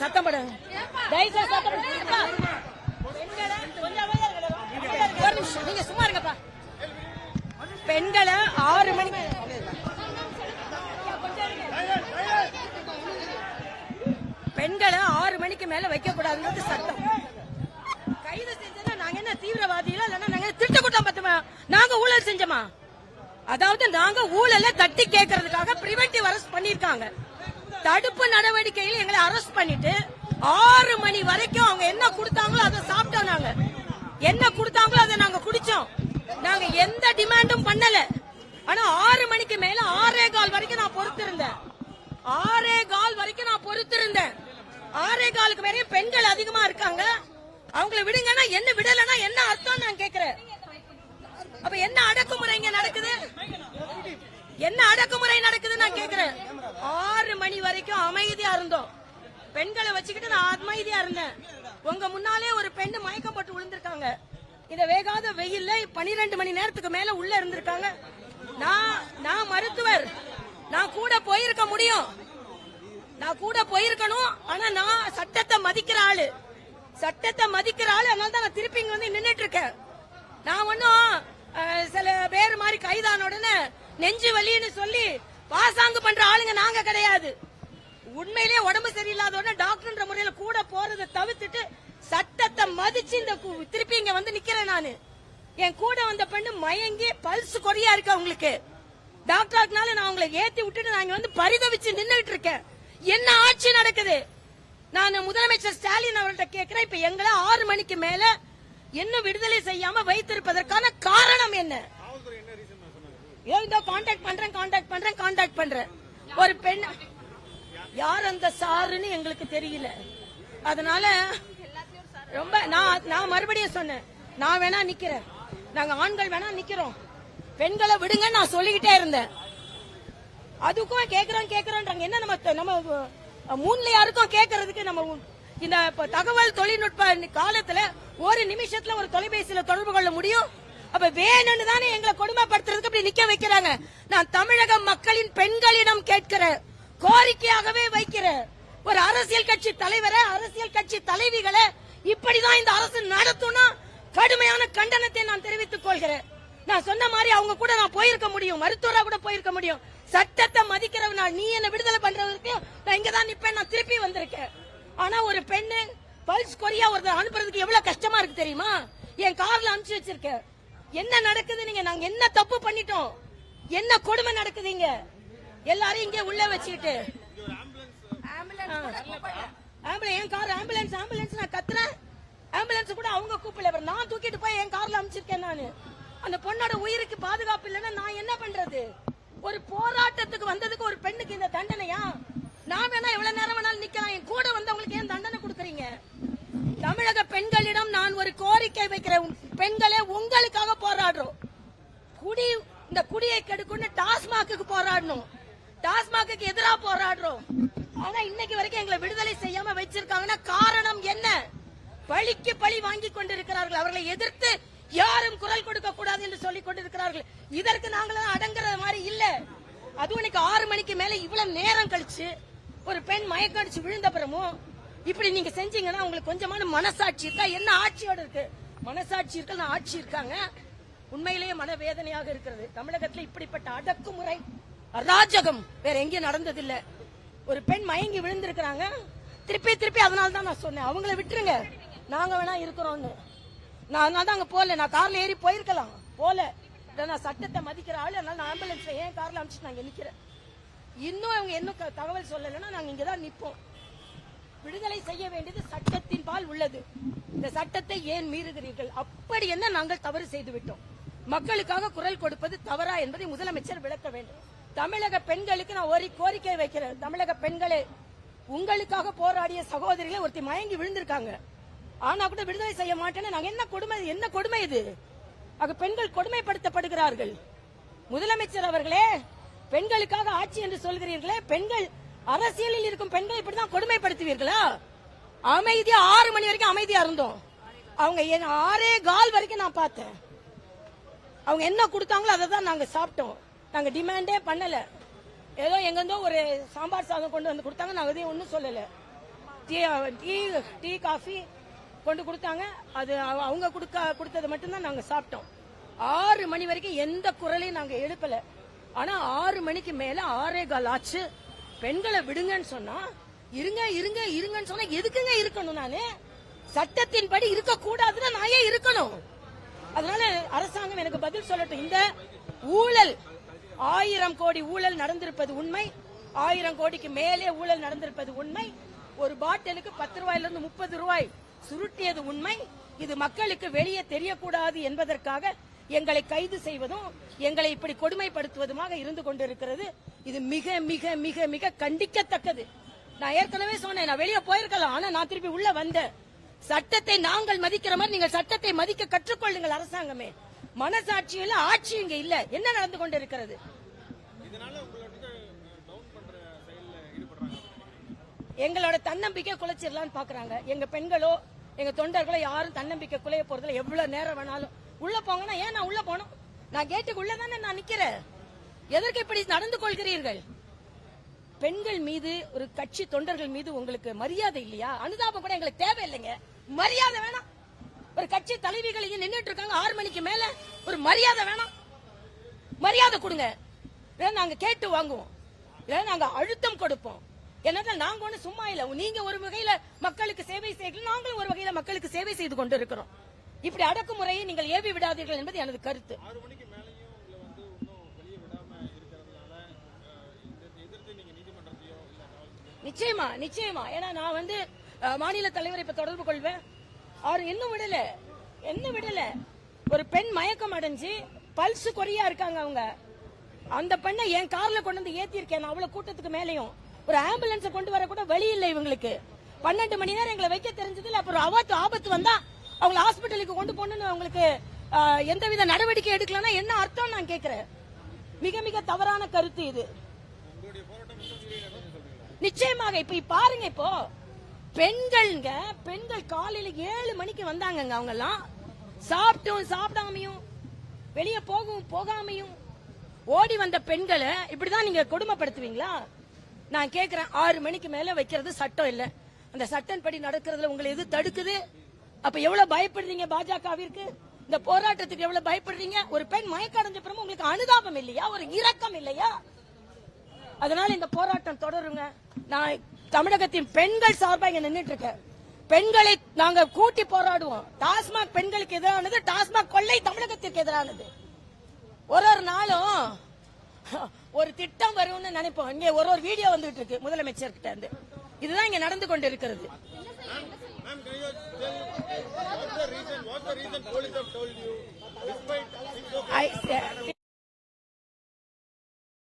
சத்தம் போடுங்க தயவுசெய்து சத்தம் போடுங்கப்பா. பெண்களை ஒரு நிமிஷம் நீங்க சும்மா இருங்கப்பா. பெண்களை ஆறு மணிக்கு பெண்களை ஆறு மணிக்கு மேல வைக்க கூடாதுன்றது சட்டம். கைது செஞ்சதா நாங்க என்ன தீவிரவாதிகளா? இல்லைன்னா நாங்க திருட்டு கூட்டம் பத்துமா? நாங்க ஊழல் செஞ்சோமா? அதாவது நாங்க ஊழல தட்டி கேட்கறதுக்காக பிரிவென்டிவ் அரெஸ்ட் பண்ணிருக்காங்க தடுப்பு நடவடிக்கையில் எங்களை அரெஸ்ட் பண்ணிட்டு ஆறு மணி வரைக்கும் அவங்க என்ன கொடுத்தாங்களோ அதை சாப்பிட்டோம் நாங்க. என்ன கொடுத்தாங்களோ அதை நாங்க குடிச்சோம். நாங்க எந்த டிமாண்டும் பண்ணல. ஆனா ஆறு மணிக்கு மேல ஆறே கால் வரைக்கும் நான் பொறுத்திருந்தேன். ஆறே கால் வரைக்கும் நான் பொறுத்திருந்தேன். ஆறே காலுக்கு வரையும் பெண்கள் அதிகமா இருக்காங்க. அவங்கள விடுங்கன்னா என்ன விடலன்னா என்ன அர்த்தம் நான் கேக்குறேன். அப்ப என்ன அடக்குமுறை இங்க நடக்குது? என்ன அடக்குமுறை நடக்குது நான் கேக்குறேன். ஆறு மணி வரைக்கும் அமைதியா இருந்தோம். பெண்களை வச்சுக்கிட்டு நான் அமைதியா இருந்தேன். உங்க முன்னாலே ஒரு பெண் மயக்கம் போட்டு விழுந்திருக்காங்க. இந்த வேகாத வெயில்ல பனிரெண்டு மணி நேரத்துக்கு மேல உள்ள இருந்திருக்காங்க. நான் நான் மருத்துவர். நான் கூட போயிருக்க முடியும். நான் கூட போயிருக்கணும் ஆனா நான் சட்டத்தை மதிக்கிற ஆளு. சட்டத்தை மதிக்கிற ஆளு அதனால தான் நான் திருப்பி இங்க வந்து நின்றுட்டு இருக்கேன். நான் ஒன்னும் சில பேர் மாதிரி கைதான உடனே நெஞ்சு வலின்னு சொல்லி பாசாங்கு பண்ற ஆளுங்க நாங்க கிடையாது. உண்மையிலேயே உடம்பு சரியில்லாத உடனே டாக்டர்ன்ற முறையில கூட போறதை தவிர்த்துட்டு சட்டத்தை மதிச்சு இந்த திருப்பி இங்க வந்து நிக்கிறேன் நானு. என் கூட வந்த பெண்ணு மயங்கி பல்ஸ் கொடியா இருக்கு அவங்களுக்கு. டாக்டர்னால நான் அவங்களை ஏத்தி விட்டுட்டு நான் இங்க வந்து பரிதவிச்சு நின்னுட்டு இருக்கேன். என்ன ஆட்சி நடக்குது? நான் முதலமைச்சர் ஸ்டாலின் அவர்கிட்ட கேக்குறேன் இப்ப எங்களை ஆறு மணிக்கு மேல இன்னும் விடுதலை செய்யாம வைத்திருப்பதற்கான காரணம் என்ன? ஏதோ காண்டாக்ட் பண்றேன் காண்டாக்ட் பண்றேன் காண்டாக்ட் பண்றேன். ஒரு பெண் யார் அந்த சாருன்னு எங்களுக்கு தெரியல. அதனால ரொம்ப நான் நான் மறுபடியும் சொன்னேன் நான் வேணா நிக்கிறேன். நாங்க ஆண்கள் வேணா நிக்கிறோம். பெண்களை விடுங்க நான் சொல்லிக்கிட்டே இருந்தேன். அதுக்கும் கேக்குறோம் கேக்குறோம் என்ன நம்ம நம்ம மூணுல யாருக்கும் கேக்குறதுக்கு நம்ம இந்த தகவல் தொழில்நுட்ப காலத்துல ஒரு நிமிஷத்துல ஒரு தொலைபேசியில தொடர்பு கொள்ள முடியும்? அப்ப வேணும்னு தானே எங்களை கொடுமைப்படுத்துறதுக்கு அப்படி நிக்க வைக்கிறாங்க. நான் தமிழக மக்களின் பெண்களிடம் கேட்கிற கோரிக்கையாகவே வைக்கிறேன் ஒரு அரசியல் கட்சி தலைவரை அரசியல் கட்சி தலைவிகளை இப்படிதான் இந்த அரசு நடத்தும்னா கடுமையான கண்டனத்தை நான் தெரிவித்துக் கொள்கிறேன். நான் சொன்ன மாதிரி அவங்க கூட நான் போயிருக்க முடியும். மருத்துவரா கூட போயிருக்க முடியும். சட்டத்தை மதிக்கிறவனா நீ என்ன விடுதலை பண்றதுக்கு நான் இங்க தான் நிப்பேன். நான் திருப்பி வந்திருக்கேன். ஆனா ஒரு பெண்ணு பல்ஸ் கொரியா ஒருத்தர் அனுப்புறதுக்கு எவ்வளவு கஷ்டமா இருக்கு தெரியுமா? என் கார்ல அனுப்பிச்சு வச்சிருக்கேன். என்ன நடக்குது நீங்க? நாங்க என்ன தப்பு பண்ணிட்டோம்? என்ன கொடுமை நடக்குதுங்க? எல்லாரும் இங்க உள்ள வச்சுக்கிட்டு. ஆம்புலன்ஸ் என் கார் ஆம்புலன்ஸ் ஆம்புலன்ஸ் நான் கத்துறேன். ஆம்புலன்ஸ் கூட அவங்க கூப்பிடல. நான் தூக்கிட்டு போய் என் கார்ல அனுப்பிச்சிருக்கேன் நானு. அந்த பொண்ணோட உயிருக்கு பாதுகாப்பு இல்லைன்னா நான் என்ன பண்றது? ஒரு போராட்டத்துக்கு வந்ததுக்கு ஒரு பெண்ணுக்கு இந்த தண்டனையா? நான் வேணா எவ்வளவு நேரம் வேணாலும் நிக்கலாம். என் கூட வந்தவங்களுக்கு ஏன் தண்டனை கொடுக்குறீங்க? தமிழக பெண்களிடம் நான் ஒரு கோரிக்கை வைக்கிறேன் பெண்களே உங்களுக்காக போராடுறோம் குடி இந்த குடியை கெடுக்கணும் டாஸ்மாக்கு போராடணும் டாஸ்மாக்கு எதிரா போராடுறோம் ஆனா இன்னைக்கு வரைக்கும் எங்களை விடுதலை செய்யாம வச்சிருக்காங்கன்னா காரணம் என்ன? பழிக்கு பழி வாங்கி கொண்டிருக்கிறார்கள். அவர்களை எதிர்த்து யாரும் குரல் கொடுக்க கூடாது என்று சொல்லிக் கொண்டிருக்கிறார்கள். இதற்கு நாங்களும் அடங்குற மாதிரி இல்ல. அதுவும் இன்னைக்கு ஆறு மணிக்கு மேல இவ்வளவு நேரம் கழிச்சு ஒரு பெண் மயக்கம் அடிச்சு விழுந்த பிறமும் இப்படி நீங்க செஞ்சீங்கன்னா உங்களுக்கு கொஞ்சமான மனசாட்சி இருக்கா? என்ன ஆட்சியோட இருக்கு? மனசாட்சி இருக்கா? ஆட்சி இருக்காங்க? உண்மையிலேயே மனவேதனையாக இருக்கிறது. தமிழகத்துல இப்படிப்பட்ட அடக்குமுறை அராஜகம் வேற எங்கேயும் நடந்ததில்லை. ஒரு பெண் மயங்கி விழுந்திருக்கிறாங்க. திருப்பி திருப்பி அதனால தான் நான் சொன்னேன். அவங்கள விட்டுருங்க. நாங்க வேணா இருக்கிறோம்னு. நான் அதனால தான் அங்க போகல. நான் கார்ல ஏறி போயிருக்கலாம். போல. நான் சட்டத்தை மதிக்கிற ஆளு. அதனால நான் ஆம்புலன்ஸ்ல ஏன் கார்ல அனுப்பிச்சு நாங்க நிக்கிறேன்? இன்னும் அவங்க என்ன க- தகவல் சொல்லலைன்னா நாங்க இங்கதான் நிப்போம். விடுதலை செய்ய வேண்டியது சட்டத்தின் பால் உள்ளது. இந்த சட்டத்தை ஏன் மீறுகிறீர்கள்? அப்படி என்ன நாங்கள் தவறு செய்து விட்டோம் மக்களுக்காக குரல் கொடுப்பது தவறா என்பதை முதலமைச்சர் விளக்க வேண்டும். தமிழக பெண்களுக்கு நான் ஒரு கோரிக்கை வைக்கிறேன். தமிழக பெண்களே உங்களுக்காக போராடிய சகோதரிகளை ஒருத்தி மயங்கி விழுந்திருக்காங்க. ஆனா கூட விடுதலை செய்ய மாட்டேன்னு நாங்க என்ன கொடுமை என்ன கொடுமை இது? அங்க பெண்கள் கொடுமைப்படுத்தப்படுகிறார்கள். முதலமைச்சர் அவர்களே பெண்களுக்காக ஆட்சி என்று சொல்கிறீர்களே பெண்கள் அரசியலில் இருக்கும் பெண்கள் இப்படிதான் கொடுமைப்படுத்துவீர்களா? அமைதியா ஆறு மணி வரைக்கும் அமைதியா இருந்தோம். அவங்க என் ஆறே கால் வரைக்கும் நான் பார்த்தேன். அவங்க என்ன கொடுத்தாங்களோ அதை தான் நாங்க சாப்பிட்டோம். நாங்க டிமாண்டே பண்ணல. ஏதோ எங்கேருந்தோ ஒரு சாம்பார் சாதம் கொண்டு வந்து கொடுத்தாங்க. நாங்க எதையும் ஒன்றும் சொல்லல. டீ டீ டீ காஃபி கொண்டு கொடுத்தாங்க. அது அவ- அவங்க கொடுக்க கொடுத்தது மட்டும்தான் நாங்க சாப்பிட்டோம். ஆறு மணி வரைக்கும் எந்த குரலையும் நாங்க எழுப்பல. ஆனா ஆறு மணிக்கு மேல ஆறே கால் ஆச்சு. பெண்களை விடுங்கன்னு சொன்னா இருங்க இருங்க இருங்கன்னு சொன்னா எதுக்குங்க இருக்கணும் நானு? சட்டத்தின்படி இருக்க கூடாதுன்னா நான் ஏன் இருக்கணும்? அதனால அரசாங்கம் எனக்கு பதில் சொல்லட்டும். இந்த ஊழல் ஆயிரம் கோடி ஊழல் நடந்திருப்பது உண்மை. ஆயிரம் கோடிக்கு மேலே ஊழல் நடந்திருப்பது உண்மை. ஒரு பாட்டிலுக்கு பத்து ரூபாயில இருந்து முப்பது ரூபாய் சுருட்டியது உண்மை. இது மக்களுக்கு வெளியே தெரியக்கூடாது என்பதற்காக எங்களை கைது செய்வதும் எங்களை இப்படி கொடுமைப்படுத்துவதுமாக இருந்து கொண்டிருக்கிறது. இது மிக மிக மிக மிக கண்டிக்கத்தக்கது. நான் ஏற்கனவே சொன்னேன் நான் வெளியே போயிருக்கலாம் ஆனா நான் திருப்பி உள்ள வந்தேன். சட்டத்தை நாங்கள் மதிக்கிற மாதிரி நீங்கள் சட்டத்தை மதிக்க கற்றுக்கொள்ளுங்கள் அரசாங்கமே. மனசாட்சி இல்ல ஆட்சி இங்க இல்ல. என்ன நடந்து கொண்டிருக்கிறது? எங்களோட தன்னம்பிக்கை குலைச்சிடலாம்னு பாக்குறாங்க. எங்க பெண்களோ எங்க தொண்டர்களோ யாரும் தன்னம்பிக்கை குலைய போறதுல எவ்வளவு நேரம் வேணாலும். உள்ள போங்கன்னா ஏன் நான் உள்ள போகணும்? நான் கேட்டுக்கு தானே நான் நிக்கிறேன். எதற்கு இப்படி நடந்து கொள்கிறீர்கள்? பெண்கள் மீது ஒரு கட்சி தொண்டர்கள் மீது உங்களுக்கு மரியாதை இல்லையா? அனுதாபம் கூட எங்களுக்கு தேவையில்லைங்க. மரியாதை வேணாம். ஒரு கட்சி தலைவிகள் இங்க நின்னுட்டு இருக்காங்க ஆறு மணிக்கு மேல ஒரு மரியாதை வேணாம். மரியாதை கொடுங்க. நாங்க கேட்டு வாங்குவோம். நாங்க அழுத்தம் கொடுப்போம். என்னன்னா நாங்க ஒண்ணு சும்மா இல்ல. நீங்க ஒரு வகையில மக்களுக்கு சேவை செய்யலாம் நாங்களும் ஒரு வகையில மக்களுக்கு சேவை செய்து கொண்டு இருக்கிறோம் இப்படி அடக்குமுறையை நீங்கள் ஏவி விடாதீர்கள் என்பது எனது கருத்து. நிச்சயமா நிச்சயமா. ஏன்னா நான் வந்து மாநில தலைவரை இப்ப தொடர்பு கொள்வேன். அவர் இன்னும் விடல? என்ன விடல? ஒரு பெண் மயக்கம் அடைஞ்சு பல்ஸ் குறையா இருக்காங்க அவங்க. அந்த பெண்ணை என் கார்ல கொண்டு வந்து ஏத்தி இருக்கேன் நான் அவ்வளவு கூட்டத்துக்கு மேலேயும். ஒரு ஆம்புலன்ஸ் கொண்டு வர கூட வழி இல்லை இவங்களுக்கு. பன்னெண்டு மணி நேரம் எங்களை வைக்க தெரிஞ்சதுல அப்புறம் ஆபத்து ஆபத்து வந்தா அவங்களை ஹாஸ்பிட்டலுக்கு கொண்டு போகணும்னு அவங்களுக்கு எந்தவித நடவடிக்கை எடுக்கலன்னா என்ன அர்த்தம் நான் கேக்குறேன். மிக மிக தவறான கருத்து இது. நிச்சயமாக இப்ப பாருங்க இப்போ பெண்கள்ங்க பெண்கள் காலையில ஏழு மணிக்கு வந்தாங்கங்க அவங்க எல்லாம் சாப்பிட்டும் சாப்பிடாமையும் வெளியே போகவும் போகாமையும். ஓடி வந்த பெண்களை இப்படிதான் நீங்க கொடுமைப்படுத்துவீங்களா? நான் கேக்குறேன் ஆறு மணிக்கு மேல வைக்கிறது சட்டம் இல்ல. அந்த சட்டன்படி நடக்கிறதுல உங்களை எது தடுக்குது? அப்ப எவ்வளவு பயப்படுறீங்க பாஜகவிற்கு? இந்த போராட்டத்துக்கு எவ்வளவு பயப்படுறீங்க? ஒரு பெண் மயக்கடைஞ்ச பிறகு உங்களுக்கு அனுதாபம் இல்லையா? ஒரு இரக்கம் இல்லையா? அதனால இந்த போராட்டம் தொடருங்க. நான் தமிழகத்தின் பெண்கள் சார்பா இங்க நின்னுட்டு இருக்கேன். பெண்களை நாங்க கூட்டி போராடுவோம். டாஸ்மாக் பெண்களுக்கு எதிரானது டாஸ்மாக் கொள்ளை தமிழகத்திற்கு எதிரானது. ஒரு ஒரு நாளும் ஒரு திட்டம் வரும்னு நினைப்போம். இங்க ஒரு ஒரு வீடியோ வந்துட்டு இருக்கு முதலமைச்சர் கிட்ட இருந்து. இதுதான் இங்க நடந்து கொண்டு இருக்கிறது can